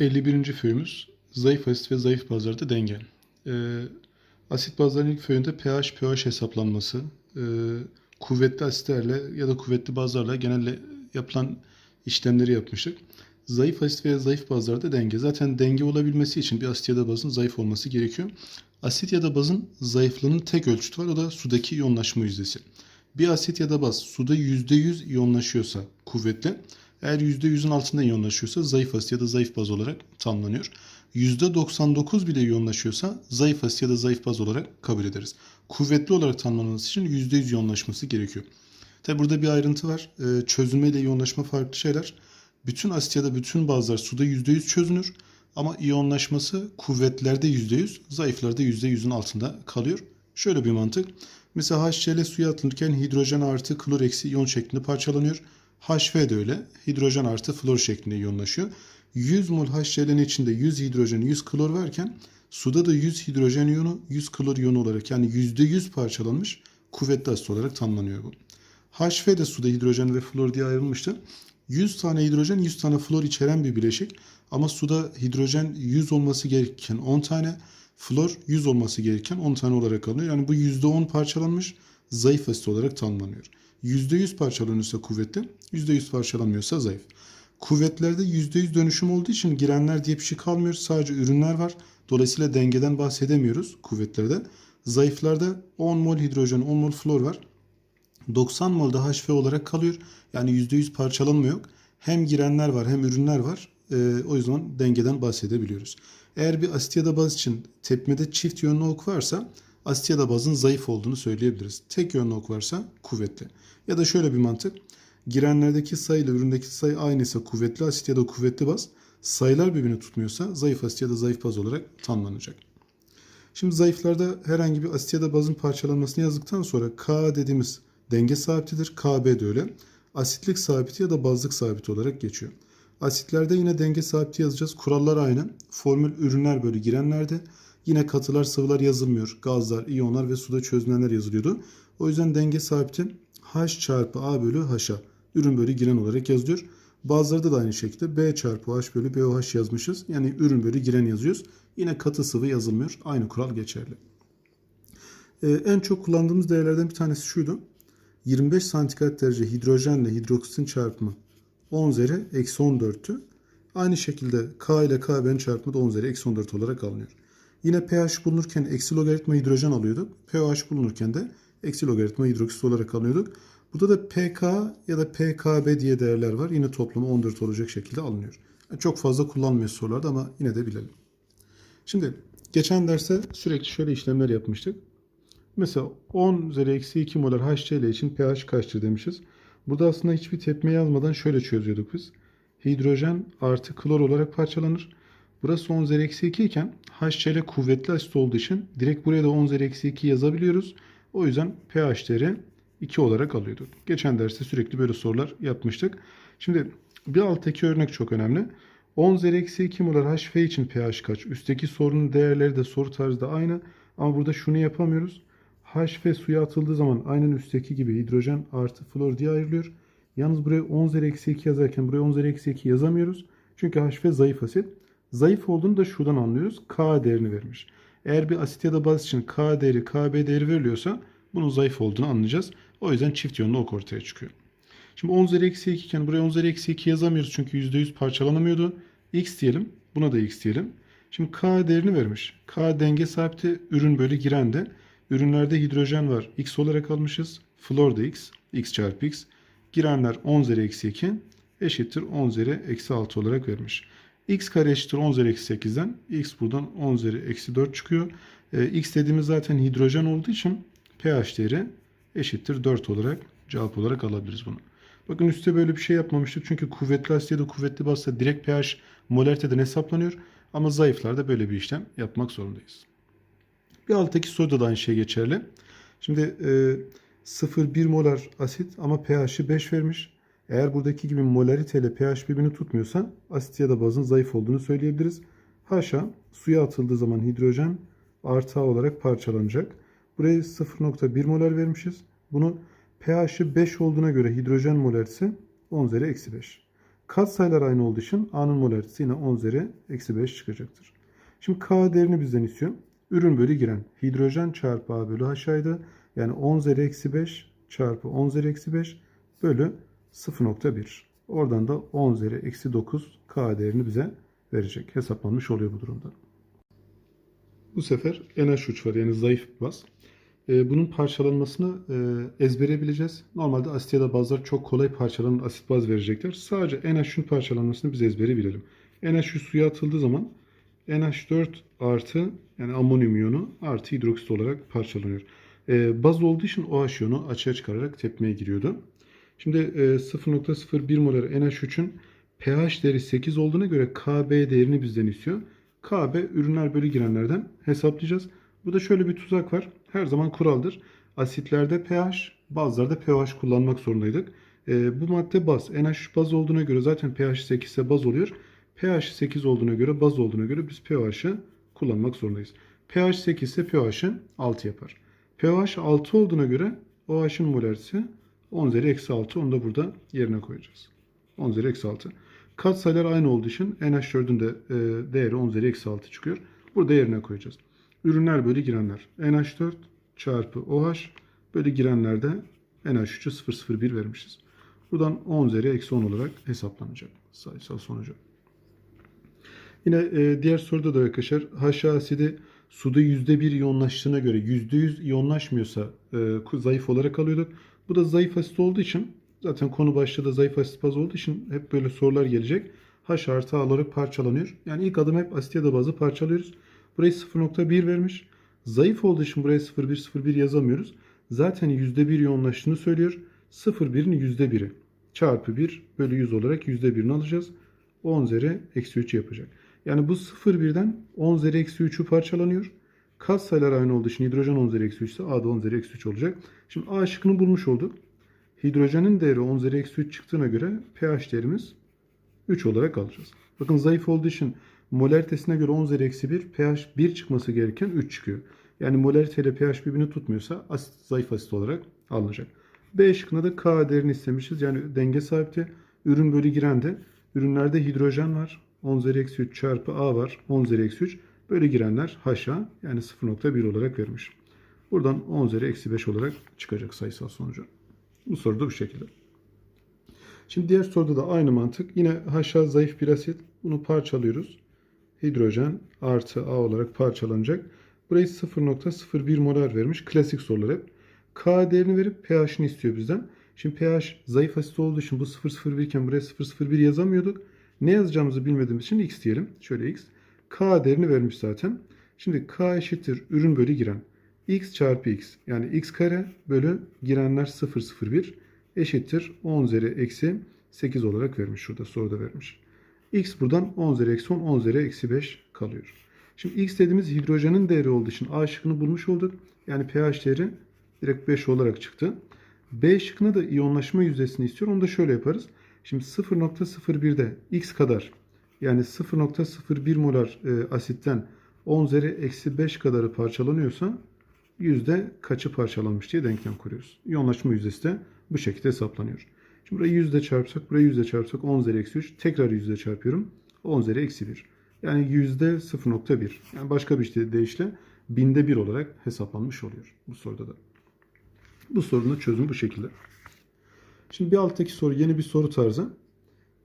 51. föyümüz zayıf asit ve zayıf bazlarda denge. Ee, asit bazların ilk föyünde pH, pH hesaplanması, e, kuvvetli asitlerle ya da kuvvetli bazlarla genelde yapılan işlemleri yapmıştık. Zayıf asit veya zayıf bazlarda denge. Zaten denge olabilmesi için bir asit ya da bazın zayıf olması gerekiyor. Asit ya da bazın zayıflığının tek ölçütü var o da sudaki iyonlaşma yüzdesi. Bir asit ya da baz suda %100 iyonlaşıyorsa kuvvetli, eğer %100'ün altında iyonlaşıyorsa zayıf asit ya da zayıf baz olarak tanımlanıyor. %99 bile iyonlaşıyorsa zayıf asit ya da zayıf baz olarak kabul ederiz. Kuvvetli olarak tanımlanması için %100 iyonlaşması gerekiyor. Tabi burada bir ayrıntı var. Ee, çözünme ile iyonlaşma farklı şeyler. Bütün asit ya da bütün bazlar suda %100 çözünür. Ama iyonlaşması kuvvetlerde %100, zayıflarda %100'ün altında kalıyor. Şöyle bir mantık. Mesela HCl suya atılırken hidrojen artı klor eksi iyon şeklinde parçalanıyor. HF de öyle. Hidrojen artı flor şeklinde iyonlaşıyor. 100 mol HCl'nin içinde 100 hidrojen 100 klor varken suda da 100 hidrojen iyonu 100 klor iyonu olarak yani %100 parçalanmış kuvvetli asit olarak tanımlanıyor bu. HF de suda hidrojen ve flor diye ayrılmıştı. 100 tane hidrojen 100 tane flor içeren bir bileşik ama suda hidrojen 100 olması gereken 10 tane flor 100 olması gereken 10 tane olarak alınıyor. Yani bu %10 parçalanmış zayıf asit olarak tanımlanıyor. %100 parçalanıyorsa kuvvetli, %100 parçalanmıyorsa zayıf. Kuvvetlerde %100 dönüşüm olduğu için girenler diye bir şey kalmıyor. Sadece ürünler var. Dolayısıyla dengeden bahsedemiyoruz kuvvetlerde. Zayıflarda 10 mol hidrojen, 10 mol flor var. 90 mol da HF olarak kalıyor. Yani %100 parçalanma yok. Hem girenler var hem ürünler var. Ee, o yüzden dengeden bahsedebiliyoruz. Eğer bir asit ya da baz için tepmede çift yönlü ok varsa asit da bazın zayıf olduğunu söyleyebiliriz. Tek yönlü ok varsa kuvvetli. Ya da şöyle bir mantık. Girenlerdeki sayı ile üründeki sayı aynıysa kuvvetli asit ya da kuvvetli baz. Sayılar birbirini tutmuyorsa zayıf asit ya da zayıf baz olarak tanımlanacak. Şimdi zayıflarda herhangi bir asit ya da bazın parçalanmasını yazdıktan sonra K dediğimiz denge sabitidir. KB de öyle. Asitlik sabiti ya da bazlık sabiti olarak geçiyor. Asitlerde yine denge sabiti yazacağız. Kurallar aynı. Formül ürünler bölü girenlerde. Yine katılar sıvılar yazılmıyor. Gazlar, iyonlar ve suda çözünenler yazılıyordu. O yüzden denge sabiti H çarpı A bölü H'a. Ürün bölü giren olarak yazılıyor. Bazılarda da aynı şekilde B çarpı H bölü BOH yazmışız. Yani ürün bölü giren yazıyoruz. Yine katı sıvı yazılmıyor. Aynı kural geçerli. Ee, en çok kullandığımız değerlerden bir tanesi şuydu. 25 santigrat derece hidrojenle hidroksitin çarpımı 10 üzeri eksi 14'tü. Aynı şekilde K ile KB'nin çarpımı da 10 üzeri eksi 14 olarak alınıyor. Yine pH bulunurken eksi logaritma hidrojen alıyorduk. pH bulunurken de eksi logaritma hidroksit olarak alıyorduk. Burada da pK ya da pKb diye değerler var. Yine toplamı 14 olacak şekilde alınıyor. Yani çok fazla kullanmıyor sorularda ama yine de bilelim. Şimdi geçen derste sürekli şöyle işlemler yapmıştık. Mesela 10 üzeri eksi 2 molar HCl için pH kaçtır demişiz. Burada aslında hiçbir tepme yazmadan şöyle çözüyorduk biz. Hidrojen artı klor olarak parçalanır. Burası 10 üzeri eksi 2 iken HCl kuvvetli asit olduğu için direkt buraya da 10 üzeri eksi 2 yazabiliyoruz. O yüzden pH değeri 2 olarak alıyorduk. Geçen derste sürekli böyle sorular yapmıştık. Şimdi bir alttaki örnek çok önemli. 10 üzeri eksi 2 molar HF için pH kaç? Üstteki sorunun değerleri de soru tarzı da aynı. Ama burada şunu yapamıyoruz. H ve suya atıldığı zaman aynen üstteki gibi hidrojen artı flor diye ayrılıyor. Yalnız buraya 10 üzeri eksi 2 yazarken buraya 10 üzeri eksi 2 yazamıyoruz. Çünkü H zayıf asit. Zayıf olduğunu da şuradan anlıyoruz. K değerini vermiş. Eğer bir asit ya da baz için K değeri, KB değeri veriliyorsa bunun zayıf olduğunu anlayacağız. O yüzden çift yönlü ok ortaya çıkıyor. Şimdi 10 üzeri eksi 2 iken buraya 10 üzeri eksi 2 yazamıyoruz çünkü %100 parçalanamıyordu. X diyelim. Buna da X diyelim. Şimdi K değerini vermiş. K denge sabiti ürün bölü girende. Ürünlerde hidrojen var. X olarak almışız. Flor da X. X çarpı X. Girenler 10 üzeri eksi 2 eşittir 10 üzeri eksi 6 olarak vermiş. X kare eşittir 10 üzeri eksi 8'den. X buradan 10 üzeri eksi 4 çıkıyor. E, X dediğimiz zaten hidrojen olduğu için pH değeri eşittir 4 olarak cevap olarak alabiliriz bunu. Bakın üstte böyle bir şey yapmamıştık. Çünkü kuvvetli asit ya da kuvvetli bazda direkt pH molariteden hesaplanıyor. Ama zayıflarda böyle bir işlem yapmak zorundayız. Bir alttaki soruda da aynı şey geçerli. Şimdi e, 0,1 molar asit ama pH'i 5 vermiş. Eğer buradaki gibi molarite ile pH birbirini tutmuyorsa asit ya da bazın zayıf olduğunu söyleyebiliriz. Haşa suya atıldığı zaman hidrojen artı olarak parçalanacak. Buraya 0,1 molar vermişiz. Bunu pH'i 5 olduğuna göre hidrojen molarisi 10 üzeri eksi 5. Katsayılar aynı olduğu için A'nın molaritesi yine 10 üzeri eksi 5 çıkacaktır. Şimdi K değerini bizden istiyor. Ürün bölü giren. Hidrojen çarpı A bölü H'aydı. Yani 10 üzeri eksi 5 çarpı 10 üzeri eksi 5 bölü 0.1. Oradan da 10 üzeri eksi 9 K değerini bize verecek. Hesaplanmış oluyor bu durumda. Bu sefer NH3 var yani zayıf bir baz. Ee, bunun parçalanmasını e, ezbere. Normalde asit ya bazlar çok kolay parçalanan asit baz verecekler. Sadece NH3'ün parçalanmasını biz ezbere bilelim. NH3 suya atıldığı zaman NH4 artı yani amonyum iyonu artı hidroksit olarak parçalanıyor. Ee, baz olduğu için OH iyonu açığa çıkararak tepmeye giriyordu. Şimdi e, 0.01 molar NH3'ün pH değeri 8 olduğuna göre KB değerini bizden istiyor. KB ürünler bölü girenlerden hesaplayacağız. Burada şöyle bir tuzak var. Her zaman kuraldır. Asitlerde pH, bazılarda pH kullanmak zorundaydık. E, bu madde baz. NH3 baz olduğuna göre zaten pH 8 ise baz oluyor. pH 8 olduğuna göre, baz olduğuna göre biz pH'ı kullanmak zorundayız. pH 8 ise pH'ı 6 yapar. pH 6 olduğuna göre OH'ın molarisi 10 üzeri eksi 6. Onu da burada yerine koyacağız. 10 üzeri eksi 6. Katsayılar aynı olduğu için NH4'ün de e, değeri 10 üzeri eksi 6 çıkıyor. Burada yerine koyacağız. Ürünler bölü girenler. NH4 çarpı OH bölü girenlerde NH3'ü 001 vermişiz. Buradan 10 üzeri eksi 10 olarak hesaplanacak sayısal sonucu. Yine e, diğer soruda da arkadaşlar HA asidi suda %1 iyonlaştığına göre %100 iyonlaşmıyorsa e, zayıf olarak alıyorduk. Bu da zayıf asit olduğu için zaten konu başlığı zayıf asit baz olduğu için hep böyle sorular gelecek. H artı A olarak parçalanıyor. Yani ilk adım hep asit ya da bazı parçalıyoruz. Burayı 0.1 vermiş. Zayıf olduğu için buraya 0.1 yazamıyoruz. Zaten %1 yoğunlaştığını söylüyor. 0.1'in %1'i çarpı 1 bölü 100 olarak %1'ini alacağız. 10 üzeri eksi 3 yapacak. Yani bu 0.1'den 10 üzeri eksi 3'ü parçalanıyor. Kat sayılar aynı olduğu için hidrojen 10 üzeri eksi 3 ise A da 10 üzeri eksi 3 olacak. Şimdi A şıkkını bulmuş olduk. Hidrojenin değeri 10 üzeri eksi 3 çıktığına göre pH değerimiz 3 olarak alacağız. Bakın zayıf olduğu için molaritesine göre 10 üzeri eksi 1 pH 1 çıkması gereken 3 çıkıyor. Yani molarite ile pH birbirini tutmuyorsa asit, zayıf asit olarak alınacak. B şıkkında da K değerini istemişiz. Yani denge sabiti. Ürün bölü girende. Ürünlerde hidrojen var. 10 üzeri eksi 3 çarpı A var. 10 üzeri eksi 3. Böyle girenler HA yani 0.1 olarak vermiş. Buradan 10 üzeri eksi 5 olarak çıkacak sayısal sonucu. Bu soru da bu şekilde. Şimdi diğer soruda da aynı mantık. Yine HA zayıf bir asit. Bunu parçalıyoruz. Hidrojen artı A olarak parçalanacak. Burayı 0.01 molar vermiş. Klasik sorular hep. K değerini verip pH'ini istiyor bizden. Şimdi pH zayıf asit olduğu için bu 0.01 iken buraya 0.01 yazamıyorduk. Ne yazacağımızı bilmediğimiz için x diyelim. Şöyle x. K değerini vermiş zaten. Şimdi K eşittir ürün bölü giren. x çarpı x yani x kare bölü girenler 0.01 eşittir 10 üzeri eksi 8 olarak vermiş. Şurada soruda vermiş. x buradan 10 üzeri eksi 10, 10 üzeri eksi 5 kalıyor. Şimdi x dediğimiz hidrojenin değeri olduğu için A şıkkını bulmuş olduk. Yani pH değeri direkt 5 olarak çıktı. B şıkkına da iyonlaşma yüzdesini istiyor. Onu da şöyle yaparız. Şimdi 0.01'de x kadar yani 0.01 molar e, asitten 10 üzeri eksi 5 kadarı parçalanıyorsa yüzde kaçı parçalanmış diye denklem kuruyoruz. İyonlaşma yüzdesi de bu şekilde hesaplanıyor. Şimdi burayı yüzde çarpsak, burayı yüzde çarpsak 10 üzeri eksi 3. Tekrar yüzde çarpıyorum. 10 üzeri eksi 1. Yani yüzde 0.1. Yani başka bir deyişle binde 1 olarak hesaplanmış oluyor bu soruda da. Bu sorunun çözümü bu şekilde. Şimdi bir alttaki soru yeni bir soru tarzı.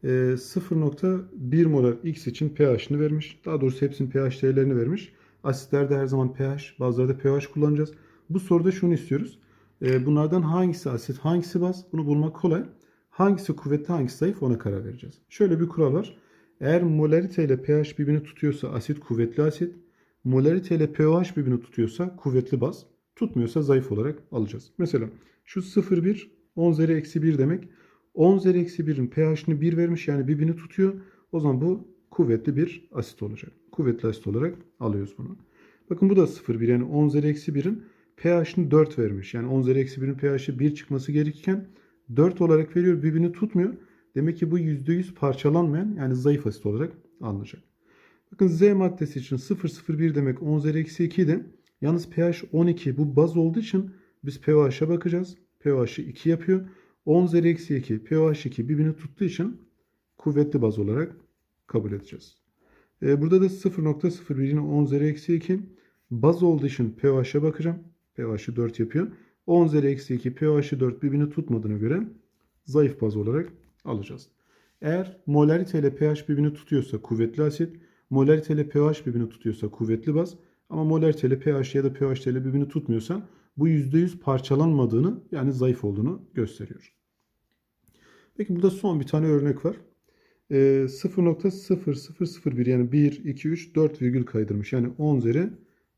E, 0.1 molar x için pH'ini vermiş. Daha doğrusu hepsinin pH değerlerini vermiş. Asitlerde her zaman pH, bazılarda pH kullanacağız. Bu soruda şunu istiyoruz. E, bunlardan hangisi asit, hangisi baz? Bunu bulmak kolay. Hangisi kuvvetli, hangisi zayıf ona karar vereceğiz. Şöyle bir kural var. Eğer molarite ile pH birbirini tutuyorsa asit kuvvetli asit, molarite ile pH birbirini tutuyorsa kuvvetli baz, tutmuyorsa zayıf olarak alacağız. Mesela şu 0,1 10 üzeri eksi 1 demek. 10 üzeri eksi 1'in pH'ini 1 vermiş yani birbirini tutuyor. O zaman bu kuvvetli bir asit olacak. Kuvvetli asit olarak alıyoruz bunu. Bakın bu da 0,1 yani 10 üzeri eksi 1'in pH'ini 4 vermiş. Yani 10 üzeri eksi 1'in pH'i 1 çıkması gerekirken 4 olarak veriyor birbirini tutmuyor. Demek ki bu %100 parçalanmayan yani zayıf asit olarak alınacak. Bakın Z maddesi için 0,01 demek 10 üzeri eksi 2 idi. Yalnız pH 12 bu baz olduğu için biz pH'a bakacağız. pH'i 2 yapıyor. 10 üzeri eksi 2 pH 2 birbirini tuttuğu için kuvvetli baz olarak kabul edeceğiz. E, burada da 0.01 yine 10 üzeri eksi 2. Baz olduğu için pH'e bakacağım. pH'i 4 yapıyor. 10 üzeri eksi 2 pH'i 4 birbirini tutmadığına göre zayıf baz olarak alacağız. Eğer molarite ile pH birbirini tutuyorsa kuvvetli asit, molarite ile pH birbirini tutuyorsa kuvvetli baz ama molarite ile pH ya da pH ile birbirini tutmuyorsa bu %100 parçalanmadığını yani zayıf olduğunu gösteriyor. Peki burada son bir tane örnek var. Ee, 0.0001 yani 1, 2, 3, 4 virgül kaydırmış. Yani 10 üzeri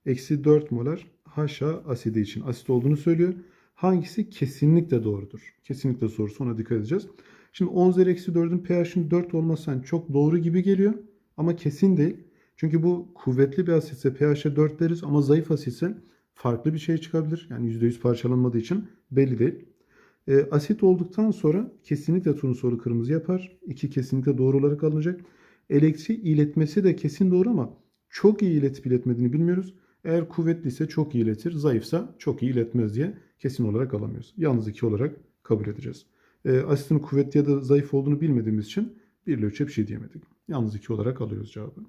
eksi 4 molar HA asidi için asit olduğunu söylüyor. Hangisi kesinlikle doğrudur? Kesinlikle sorusu ona dikkat edeceğiz. Şimdi 10 üzeri eksi 4'ün pH'in 4 olması hani çok doğru gibi geliyor ama kesin değil. Çünkü bu kuvvetli bir asitse pH'e 4 deriz ama zayıf asitse farklı bir şey çıkabilir. Yani %100 parçalanmadığı için belli değil. E, asit olduktan sonra kesinlikle turnusolu kırmızı yapar. 2 kesinlikle doğru olarak alınacak. Elektriği iletmesi de kesin doğru ama çok iyi iletip iletmediğini bilmiyoruz. Eğer kuvvetliyse çok iyi iletir, zayıfsa çok iyi iletmez diye kesin olarak alamıyoruz. Yalnız 2 olarak kabul edeceğiz. E, asitin kuvvetli ya da zayıf olduğunu bilmediğimiz için 1 ile 3'e bir şey diyemedik. Yalnız 2 olarak alıyoruz cevabı.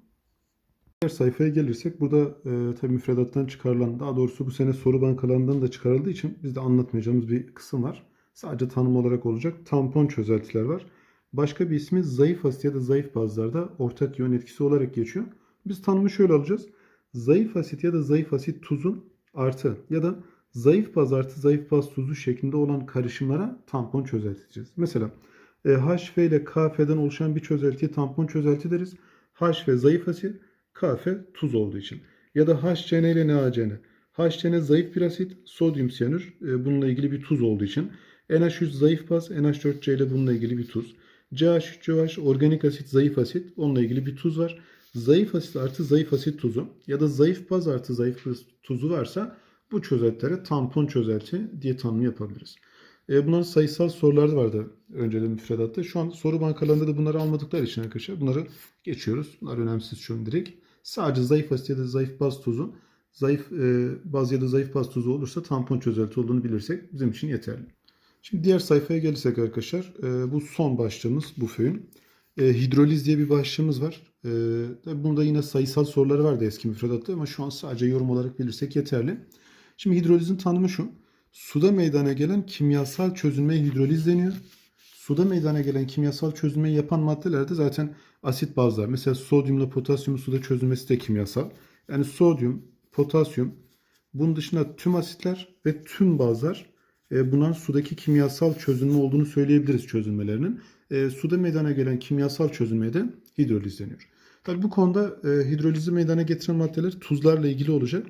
Diğer sayfaya gelirsek burada e, tabii müfredattan çıkarılan daha doğrusu bu sene soru bankalarından da çıkarıldığı için bizde anlatmayacağımız bir kısım var. Sadece tanım olarak olacak tampon çözeltiler var. Başka bir ismi zayıf asit ya da zayıf bazlarda ortak iyon etkisi olarak geçiyor. Biz tanımı şöyle alacağız. Zayıf asit ya da zayıf asit tuzun artı ya da zayıf baz artı zayıf baz tuzu şeklinde olan karışımlara tampon çözelti diyeceğiz. Mesela e, HF ile KF'den oluşan bir çözeltiye tampon çözelti deriz. HF zayıf asit, KF tuz olduğu için. Ya da HCN ile NaCN. HCN zayıf bir asit, sodyum siyanür e, bununla ilgili bir tuz olduğu için. NH3 zayıf baz, NH4C ile bununla ilgili bir tuz. CH3COH organik asit, zayıf asit onunla ilgili bir tuz var. Zayıf asit artı zayıf asit tuzu ya da zayıf baz artı zayıf baz tuzu varsa bu çözeltilere tampon çözelti diye tanım yapabiliriz. E, bunların sayısal soruları vardı önceden müfredatta. Şu an soru bankalarında da bunları almadıkları için arkadaşlar bunları geçiyoruz. Bunlar önemsiz direkt. Sadece zayıf asit ya da zayıf baz tuzu, zayıf e, baz ya da zayıf baz tuzu olursa tampon çözelti olduğunu bilirsek bizim için yeterli. Şimdi diğer sayfaya gelirsek arkadaşlar e, bu son başlığımız bu föyün. E, hidroliz diye bir başlığımız var. E, bunda yine sayısal soruları vardı eski müfredatta ama şu an sadece yorum olarak bilirsek yeterli. Şimdi hidrolizin tanımı şu. Suda meydana gelen kimyasal çözünmeye hidroliz deniyor. Suda meydana gelen kimyasal çözünmeyi yapan maddeler de zaten asit bazlar. Mesela sodyumla potasyumun suda çözülmesi de kimyasal. Yani sodyum, potasyum, bunun dışında tüm asitler ve tüm bazlar e, bunların sudaki kimyasal çözünme olduğunu söyleyebiliriz çözünmelerinin. E, suda meydana gelen kimyasal çözünmeye de hidroliz deniyor. Tabii bu konuda e, hidrolizi meydana getiren maddeler tuzlarla ilgili olacak.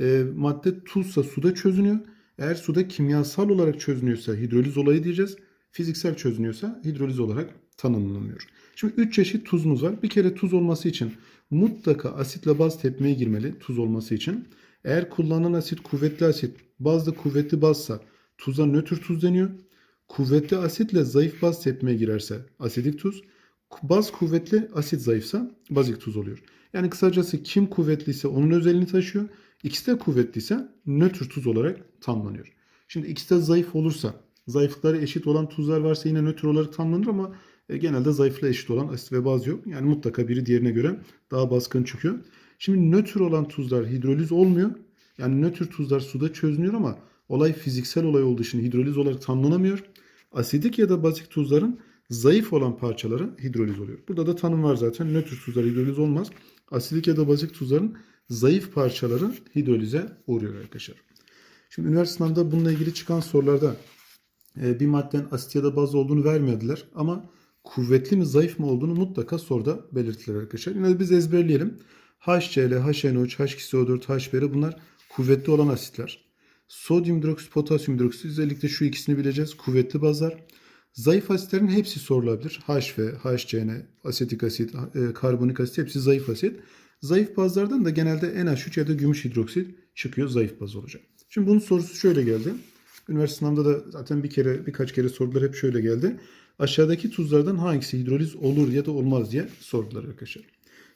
E, madde tuzsa suda çözünüyor. Eğer suda kimyasal olarak çözünüyorsa hidroliz olayı diyeceğiz. Fiziksel çözünüyorsa hidroliz olarak tanımlanıyor. Şimdi 3 çeşit tuzumuz var. Bir kere tuz olması için mutlaka asitle baz tepmeye girmeli tuz olması için. Eğer kullanılan asit kuvvetli asit, baz da kuvvetli bazsa tuza nötr tuz deniyor. Kuvvetli asitle zayıf baz tepmeye girerse asidik tuz. Baz kuvvetli, asit zayıfsa bazik tuz oluyor. Yani kısacası kim kuvvetliyse onun özelliğini taşıyor. İkisi de kuvvetliyse nötr tuz olarak tamlanıyor. Şimdi ikisi de zayıf olursa, zayıflıkları eşit olan tuzlar varsa yine nötr olarak tamlanır ama e, genelde zayıflığa eşit olan asit ve baz yok. Yani mutlaka biri diğerine göre daha baskın çıkıyor. Şimdi nötr olan tuzlar hidroliz olmuyor. Yani nötr tuzlar suda çözünüyor ama olay fiziksel olay olduğu için hidroliz olarak tamlanamıyor. Asidik ya da bazik tuzların zayıf olan parçaları hidroliz oluyor. Burada da tanım var zaten. Nötr tuzlar hidroliz olmaz. Asidik ya da bazik tuzların zayıf parçaları hidrolize uğruyor arkadaşlar. Şimdi üniversite sınavında bununla ilgili çıkan sorularda e, bir maddenin asit ya da baz olduğunu vermediler ama kuvvetli mi zayıf mı olduğunu mutlaka soruda belirttiler arkadaşlar. Yine de biz ezberleyelim. HCl, HNO3, H2SO4, HBr bunlar kuvvetli olan asitler. Sodyum hidroksit, potasyum hidroksit özellikle şu ikisini bileceğiz. Kuvvetli bazlar. Zayıf asitlerin hepsi sorulabilir. HF, HCN, asetik asit, e, karbonik asit hepsi zayıf asit. Zayıf bazlardan da genelde NH3 ya da gümüş hidroksit çıkıyor zayıf baz olacak. Şimdi bunun sorusu şöyle geldi. Üniversite sınavında da zaten bir kere birkaç kere sorular hep şöyle geldi. Aşağıdaki tuzlardan hangisi hidroliz olur ya da olmaz diye sordular arkadaşlar.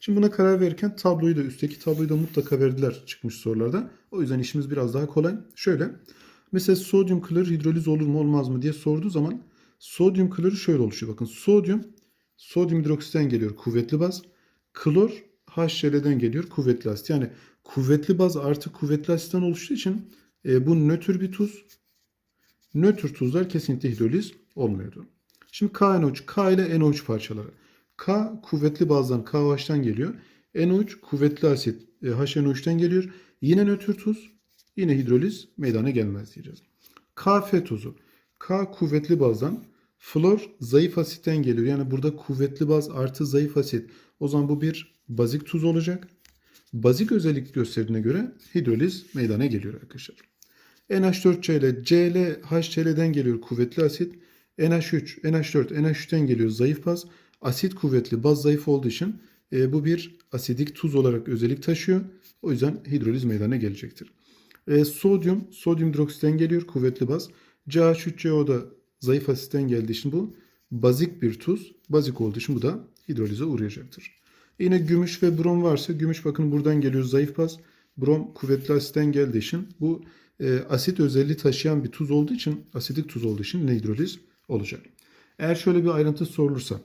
Şimdi buna karar verirken tabloyu da üstteki tabloyu da mutlaka verdiler çıkmış sorularda. O yüzden işimiz biraz daha kolay. Şöyle mesela sodyum klorür hidroliz olur mu olmaz mı diye sorduğu zaman sodyum klorür şöyle oluşuyor. Bakın sodyum Sodyum hidroksitten geliyor kuvvetli baz. Klor HCl'den geliyor kuvvetli asit. Yani kuvvetli baz artı kuvvetli asitten oluştuğu için e, bu nötr bir tuz. Nötr tuzlar kesinlikle hidroliz olmuyordu. Şimdi KNO3, K ile NO3 parçaları. K kuvvetli bazdan KOH'tan geliyor. NO3 kuvvetli asit e, HNO3'ten geliyor. Yine nötr tuz, yine hidroliz meydana gelmez diyeceğiz. KF tuzu. K kuvvetli bazdan, flor zayıf asitten geliyor. Yani burada kuvvetli baz artı zayıf asit. O zaman bu bir bazik tuz olacak. Bazik özellik gösterdiğine göre hidroliz meydana geliyor arkadaşlar. NH4Cl, Cl, HCl'den geliyor kuvvetli asit. NH3, NH4, NH3'ten geliyor zayıf baz. Asit kuvvetli, baz zayıf olduğu için e, bu bir asidik tuz olarak özellik taşıyor. O yüzden hidroliz meydana gelecektir. E, sodyum, sodyum hidroksitten geliyor kuvvetli baz. CH3CO da zayıf asitten geldiği için bu bazik bir tuz. Bazik olduğu için bu da hidrolize uğrayacaktır. Yine gümüş ve brom varsa gümüş bakın buradan geliyor zayıf baz. Brom kuvvetli asitten geldiği için bu e, asit özelliği taşıyan bir tuz olduğu için asidik tuz olduğu için yine hidroliz olacak. Eğer şöyle bir ayrıntı sorulursa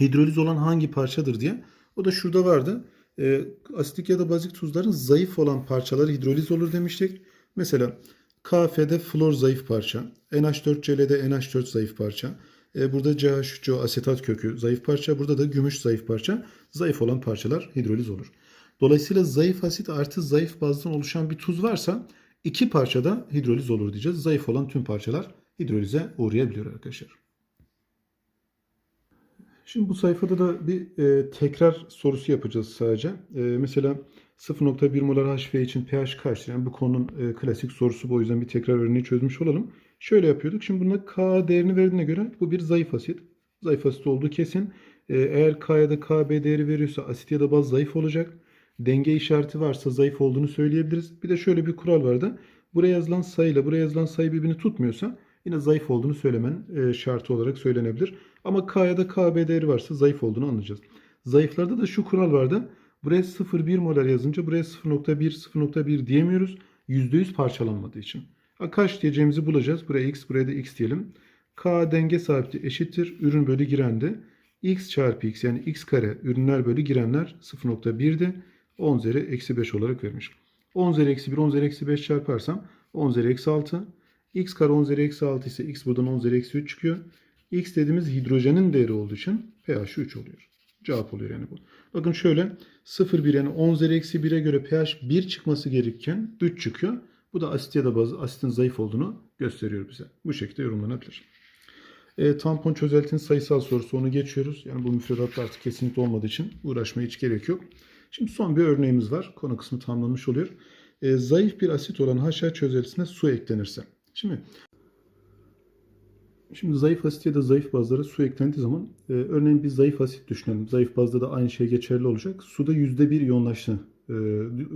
hidroliz olan hangi parçadır diye o da şurada vardı. E, asitik ya da bazik tuzların zayıf olan parçaları hidroliz olur demiştik. Mesela KF'de flor zayıf parça, NH4Cl'de NH4 zayıf parça, e, burada CH3CO asetat kökü zayıf parça, burada da gümüş zayıf parça. Zayıf olan parçalar hidroliz olur. Dolayısıyla zayıf asit artı zayıf bazdan oluşan bir tuz varsa iki parçada hidroliz olur diyeceğiz. Zayıf olan tüm parçalar hidrolize uğrayabiliyor arkadaşlar. Şimdi bu sayfada da bir e, tekrar sorusu yapacağız sadece. E, mesela 0.1 molar HF için pH kaçtır? Yani bu konunun e, klasik sorusu bu. O yüzden bir tekrar örneği çözmüş olalım. Şöyle yapıyorduk. Şimdi bunda K değerini verdiğine göre bu bir zayıf asit. Zayıf asit olduğu kesin. E, eğer K ya da KB değeri veriyorsa asit ya da baz zayıf olacak. Denge işareti varsa zayıf olduğunu söyleyebiliriz. Bir de şöyle bir kural vardı. Buraya yazılan sayıyla buraya yazılan sayı birbirini tutmuyorsa yine zayıf olduğunu söylemen e, şartı olarak söylenebilir. Ama K ya da KB değeri varsa zayıf olduğunu anlayacağız. Zayıflarda da şu kural vardı. Buraya 0,1 molar yazınca buraya 0.1, 0.1 diyemiyoruz. %100 parçalanmadığı için. A, kaç diyeceğimizi bulacağız. Buraya x, buraya da x diyelim. K denge sabiti eşittir. Ürün bölü girendi. x çarpı x yani x kare ürünler bölü girenler 0.1'di. 10 üzeri eksi 5 olarak vermiş. 10 üzeri eksi 1, 10 üzeri eksi 5 çarparsam 10 üzeri eksi 6. x kare 10 üzeri eksi 6 ise x buradan 10 üzeri eksi 3 çıkıyor. x dediğimiz hidrojenin değeri olduğu için pH 3 oluyor. Cevap oluyor yani bu. Bakın şöyle 0,1 yani 10 üzeri eksi 1'e göre pH 1 çıkması gerekirken 3 çıkıyor. Bu da asit ya da baz, asitin zayıf olduğunu gösteriyor bize. Bu şekilde yorumlanabilir. E, tampon çözeltinin sayısal sorusu onu geçiyoruz. Yani bu müfredatta artık kesinlikle olmadığı için uğraşmaya hiç gerek yok. Şimdi son bir örneğimiz var. Konu kısmı tamamlanmış oluyor. E, zayıf bir asit olan HA çözeltisine su eklenirse. Şimdi Şimdi zayıf asit ya da zayıf bazlara su eklendiği zaman e, örneğin bir zayıf asit düşünelim. Zayıf bazda da aynı şey geçerli olacak. Suda %1 iyonlaştı, e,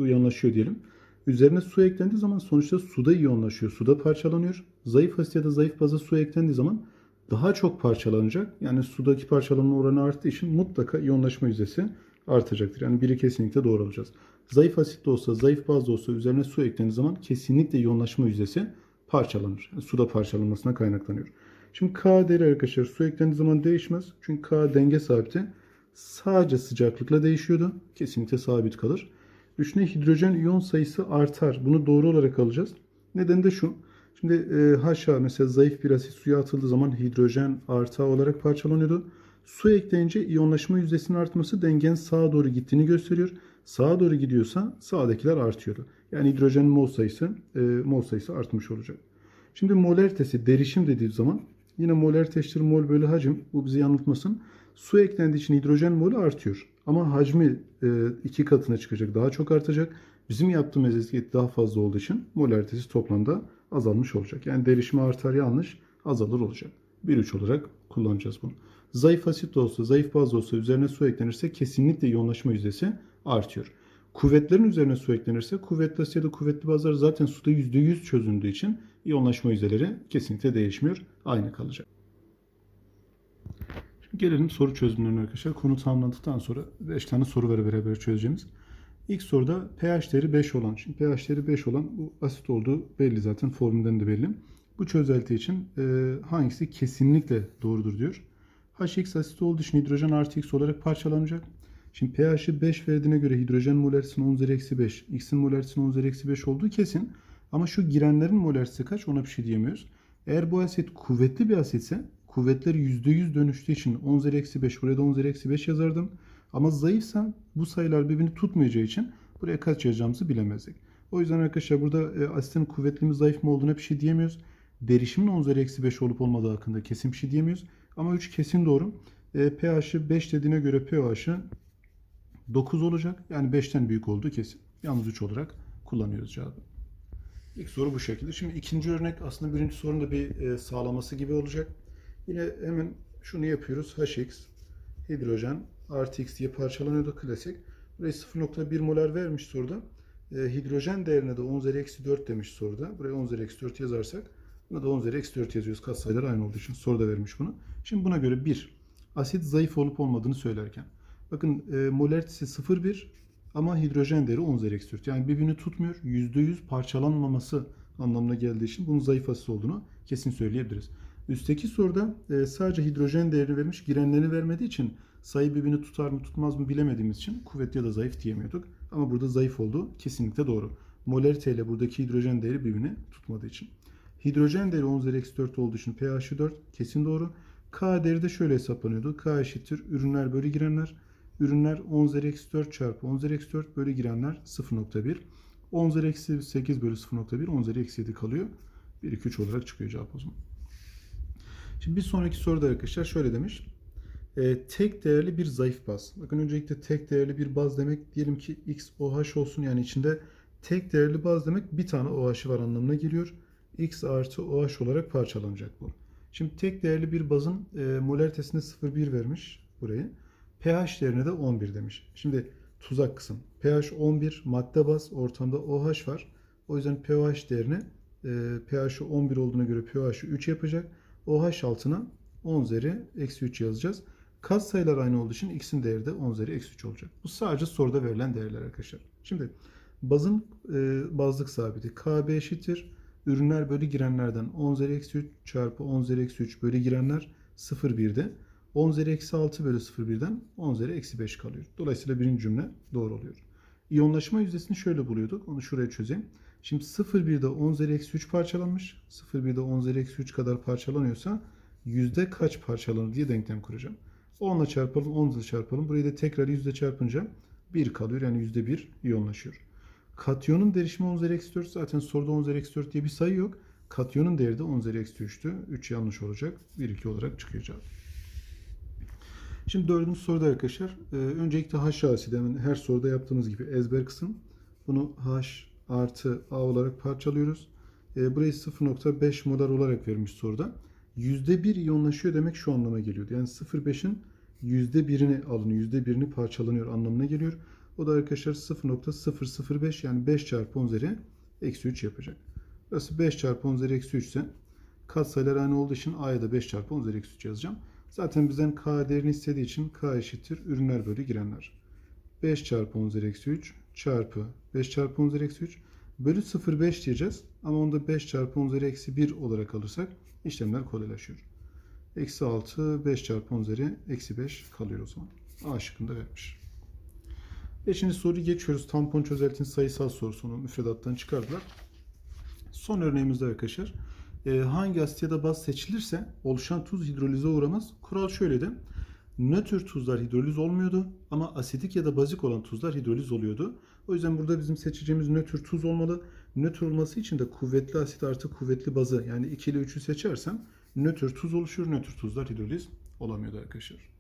iyonlaşıyor diyelim. Üzerine su eklendiği zaman sonuçta suda iyonlaşıyor. Suda parçalanıyor. Zayıf asit ya da zayıf baza su eklendiği zaman daha çok parçalanacak. Yani sudaki parçalanma oranı arttığı için mutlaka iyonlaşma yüzdesi artacaktır. Yani biri kesinlikle doğru olacağız. Zayıf asit de olsa, zayıf baz da olsa üzerine su eklendiği zaman kesinlikle iyonlaşma yüzdesi parçalanır. Yani suda parçalanmasına kaynaklanıyor. Şimdi K değeri arkadaşlar su eklendiği zaman değişmez. Çünkü K denge sabiti. Sadece sıcaklıkla değişiyordu. Kesinlikle sabit kalır. Üçüne hidrojen iyon sayısı artar. Bunu doğru olarak alacağız. Neden de şu. Şimdi e, HA mesela zayıf bir asit suya atıldığı zaman hidrojen artı olarak parçalanıyordu. Su ekleyince iyonlaşma yüzdesinin artması dengenin sağa doğru gittiğini gösteriyor. Sağa doğru gidiyorsa sağdakiler artıyordu. Yani hidrojen mol sayısı e, mol sayısı artmış olacak. Şimdi moleritesi derişim dediği zaman yine eşittir mol bölü hacim. Bu bizi yanıltmasın. Su eklendiği için hidrojen molü artıyor. Ama hacmi e, iki katına çıkacak. Daha çok artacak. Bizim yaptığımız etki daha fazla olduğu için molaritesi toplamda azalmış olacak. Yani derişimi artar yanlış azalır olacak. 1-3 olarak kullanacağız bunu. Zayıf asit de olsa, zayıf baz da olsa üzerine su eklenirse kesinlikle yoğunlaşma yüzdesi artıyor. Kuvvetlerin üzerine su eklenirse kuvvetli asit ya da kuvvetli bazlar zaten suda %100 çözündüğü için yoğunlaşma yüzdeleri kesinlikle değişmiyor. Aynı kalacak. Şimdi gelelim soru çözümlerine arkadaşlar. Konu tamamlandıktan sonra 5 tane soru var beraber çözeceğimiz. İlk soruda pH değeri 5 olan, şimdi pH değeri 5 olan bu asit olduğu belli zaten formülden de belli. Bu çözelti için e, hangisi kesinlikle doğrudur diyor. HX asit olduğu için hidrojen artı X olarak parçalanacak. Şimdi pH'i 5 verdiğine göre hidrojen moleritesinin 10 üzeri eksi 5, X'in moleritesinin 10 üzeri eksi 5 olduğu kesin. Ama şu girenlerin moleritesi kaç ona bir şey diyemiyoruz. Eğer bu asit kuvvetli bir asitse kuvvetleri %100 dönüştüğü için 10 üzeri eksi 5 buraya da 10 üzeri eksi 5 yazardım. Ama zayıfsa bu sayılar birbirini tutmayacağı için buraya kaç yazacağımızı bilemezdik. O yüzden arkadaşlar burada e, asitin kuvvetli mi zayıf mı olduğuna bir şey diyemiyoruz. Derişimin 10 üzeri eksi 5 olup olmadığı hakkında kesin bir şey diyemiyoruz. Ama 3 kesin doğru. E, pH'i 5 dediğine göre pH'i 9 olacak. Yani 5'ten büyük olduğu kesin. Yalnız 3 olarak kullanıyoruz cevabı. İlk soru bu şekilde. Şimdi ikinci örnek aslında birinci sorunun da bir e, sağlaması gibi olacak. Yine hemen şunu yapıyoruz. HX, hidrojen, artı X diye parçalanıyordu klasik. Burayı 0.1 molar vermiş soruda. E, hidrojen değerine de 10 üzeri eksi 4 demiş soruda. Buraya 10 üzeri eksi 4 yazarsak buna da 10 üzeri eksi 4 yazıyoruz. Katsayılar aynı olduğu için soruda vermiş bunu. Şimdi buna göre 1. Asit zayıf olup olmadığını söylerken. Bakın e, molaritesi 0,1 ama hidrojen değeri 10 üzeri eksi 4. Yani birbirini tutmuyor. %100 parçalanmaması anlamına geldiği için bunun zayıf asit olduğunu kesin söyleyebiliriz. Üstteki soruda e, sadece hidrojen değerini vermiş, girenlerini vermediği için sayı birbirini tutar mı tutmaz mı bilemediğimiz için kuvvetli ya da zayıf diyemiyorduk. Ama burada zayıf olduğu kesinlikle doğru. Molarite ile buradaki hidrojen değeri birbirini tutmadığı için. Hidrojen değeri 10 üzeri eksi 4 olduğu için pH'i 4 kesin doğru. K değeri de şöyle hesaplanıyordu. K eşittir ürünler bölü girenler. Ürünler 10 üzeri eksi 4 çarpı 10 üzeri eksi 4 bölü girenler 0.1. 10 üzeri eksi 8 bölü 0.1 10 üzeri eksi 7 kalıyor. 1, 2, 3 olarak çıkıyor cevap o zaman. Şimdi bir sonraki soruda arkadaşlar şöyle demiş. E, tek değerli bir zayıf baz. Bakın öncelikle tek değerli bir baz demek diyelim ki XOH olsun yani içinde tek değerli baz demek bir tane OH'ı var anlamına geliyor. X artı OH olarak parçalanacak bu. Şimdi tek değerli bir bazın e, molaritesine 0,1 vermiş burayı. pH değerine de 11 demiş. Şimdi tuzak kısım. pH 11 madde baz ortamda OH var. O yüzden pH değerini e, pH'i 11 olduğuna göre pH'i 3 yapacak. OH altına 10 üzeri eksi 3 yazacağız. Kat sayılar aynı olduğu için x'in değeri de 10 üzeri eksi 3 olacak. Bu sadece soruda verilen değerler arkadaşlar. Şimdi bazın e, bazlık sabiti KB eşittir. Ürünler bölü girenlerden 10 üzeri eksi 3 çarpı 10 üzeri eksi 3 bölü girenler 0,1'de. 10 üzeri eksi 6 bölü 0,1'den 10 üzeri eksi 5 kalıyor. Dolayısıyla birinci cümle doğru oluyor. İyonlaşma yüzdesini şöyle buluyorduk. Onu şuraya çözeyim. Şimdi 0,1'de 10 üzeri eksi 3 parçalanmış. 0,1'de 10 üzeri eksi 3 kadar parçalanıyorsa yüzde kaç parçalanır diye denklem kuracağım. 10 ile çarpalım, 10 ile çarpalım. Burayı da tekrar yüzde çarpınca 1 kalıyor. Yani yüzde 1 iyonlaşıyor. Katyonun derişimi 10 üzeri eksi 4. Zaten soruda 10 üzeri eksi 4 diye bir sayı yok. Katyonun değeri de 10 üzeri eksi 3'tü. 3 yanlış olacak. 1, 2 olarak çıkıyor cevap. Şimdi dördüncü soruda arkadaşlar. E, öncelikle H asidi hemen her soruda yaptığımız gibi ezber kısım. Bunu H artı A olarak parçalıyoruz. E, burayı 0.5 molar olarak vermiş soruda. %1 iyonlaşıyor demek şu anlama geliyordu. Yani 0.5'in %1'ini alın, %1'ini parçalanıyor anlamına geliyor. O da arkadaşlar 0.005 yani 5 çarpı 10 üzeri eksi 3 yapacak. Burası 5 çarpı 10 üzeri eksi 3 ise katsayılar aynı olduğu için A'ya da 5 çarpı 10 üzeri eksi 3 yazacağım. Zaten bizden K değerini istediği için K eşittir ürünler bölü girenler. 5 çarpı 10 üzeri eksi 3 çarpı 5 çarpı 10 üzeri eksi 3 bölü 0,5 diyeceğiz. Ama onu da 5 çarpı 10 üzeri eksi 1 olarak alırsak işlemler kolaylaşıyor. Eksi 6 5 çarpı 10 üzeri eksi 5 kalıyor o zaman. A şıkkında vermiş. Beşinci soruyu geçiyoruz. Tampon çözeltinin sayısal sorusunu müfredattan çıkardılar. Son örneğimizde arkadaşlar. E, hangi asit ya da baz seçilirse oluşan tuz hidrolize uğramaz. Kural şöyleydi. Nötr tuzlar hidroliz olmuyordu ama asidik ya da bazik olan tuzlar hidroliz oluyordu. O yüzden burada bizim seçeceğimiz nötr tuz olmalı. Nötr olması için de kuvvetli asit artı kuvvetli bazı yani 2 ile 3'ü seçersem nötr tuz oluşur. Nötr tuzlar hidroliz olamıyordu arkadaşlar.